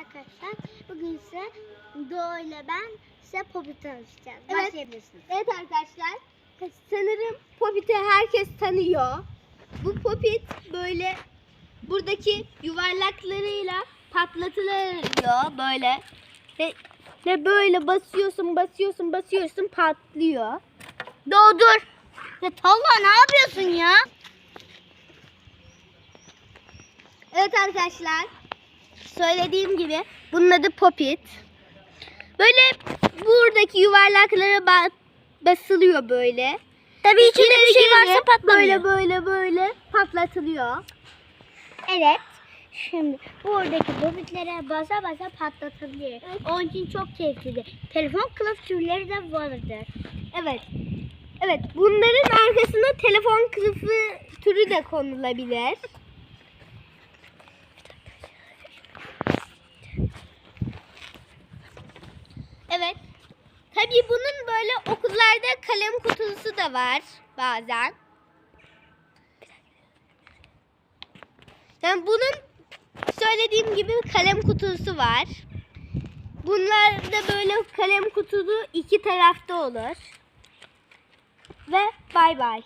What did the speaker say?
arkadaşlar. Bugün size Doğu ile ben size Pop'i tanışacağız. Evet. Başlayabilirsiniz. Evet arkadaşlar. Sanırım Popit'i herkes tanıyor. Bu Popit böyle buradaki yuvarlaklarıyla patlatılıyor böyle. Ve, ve böyle basıyorsun basıyorsun basıyorsun patlıyor. Doğdur. Ya Talha ne yapıyorsun ya? Evet arkadaşlar. Söylediğim gibi bunun adı Popit. Böyle buradaki yuvarlaklara ba- basılıyor böyle. Tabii içinde bir şey varsa patlamıyor. Böyle böyle böyle patlatılıyor. Evet. Şimdi buradaki Pop'itlere basa basa patlatabilir. Onun için çok keyiflidir. Telefon kılıf türleri de vardır. Evet. Evet bunların arkasına telefon kılıfı türü de konulabilir. Evet. Tabii bunun böyle okullarda kalem kutusu da var bazen. Yani bunun söylediğim gibi kalem kutusu var. Bunlar da böyle kalem kutusu iki tarafta olur. Ve bay bay.